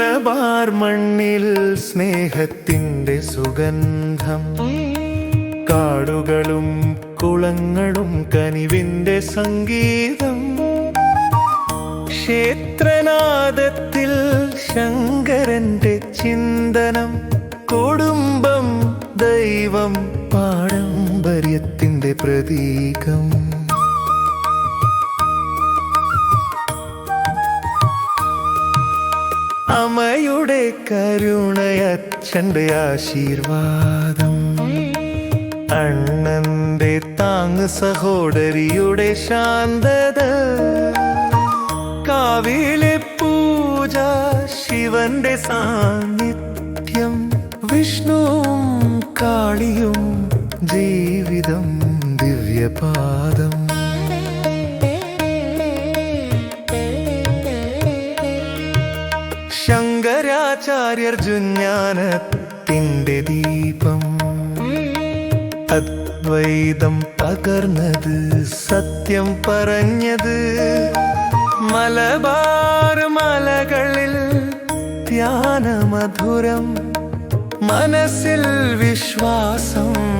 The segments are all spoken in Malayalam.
മലബാർ മണ്ണിൽ സ്നേഹത്തിന്റെ സുഗന്ധം. കാടുകളും കുളങ്ങളും കനിവിന്റെ സംഗീതം. ക്ഷേത്രനാദത്തിൽ ശങ്കരന്റെ ചിന്തനം. കുടുംബം ദൈവം പാരമ്പര്യത്തിന്റെ പ്രതീകം. അമ്മയുടെ കരുണയച്ഛന്റെ ആശീർവാദം. അണ്ണന്റെ താങ് സഹോദരിയുടെ ശാന്തത. കാവിലെ പൂജ ശിവന്റെ സാന്നിധ്യം. വിഷ്ണുവും കാളിയും ജീവിതം ദിവ്യപാദം. ജുഞ്ഞാനത്തിന്റെ ദീപം. അദ്വൈതം പകർന്നത് സത്യം പറഞ്ഞത്. മലബാർ മലകളിൽ ധ്യാനമധുരം. മനസ്സിൽ വിശ്വാസം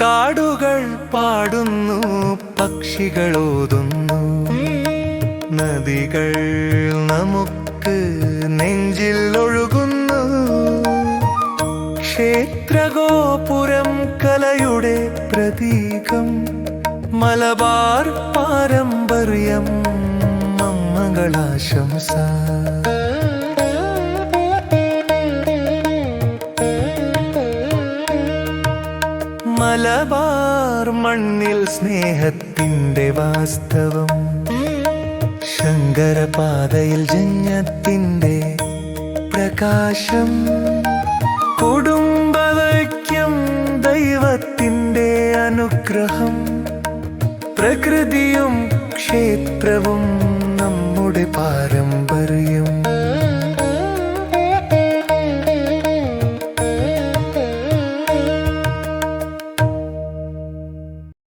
കാടുകൾ പാടുന്നു പക്ഷികൾ ഓതുന്നു നദികൾ നമുക്ക് നെഞ്ചിൽ ഒഴുകുന്നു. ക്ഷേത്രഗോപുരം കലയുടെ പ്രതീകം മലബാർ പാരമ്പര്യം മംഗളാശംസ മലബാർ മണ്ണിൽ സ്നേഹത്തിന്റെ വാസ്തവം. ശങ്കരപാതയിൽ ജന്യത്തിന്റെ പ്രകാശം. കുടുംബവൈക്യം ദൈവത്തിന്റെ അനുഗ്രഹം. പ്രകൃതിയും ക്ഷേത്രവും നമ്മുടെ പാരമ്പര്യം.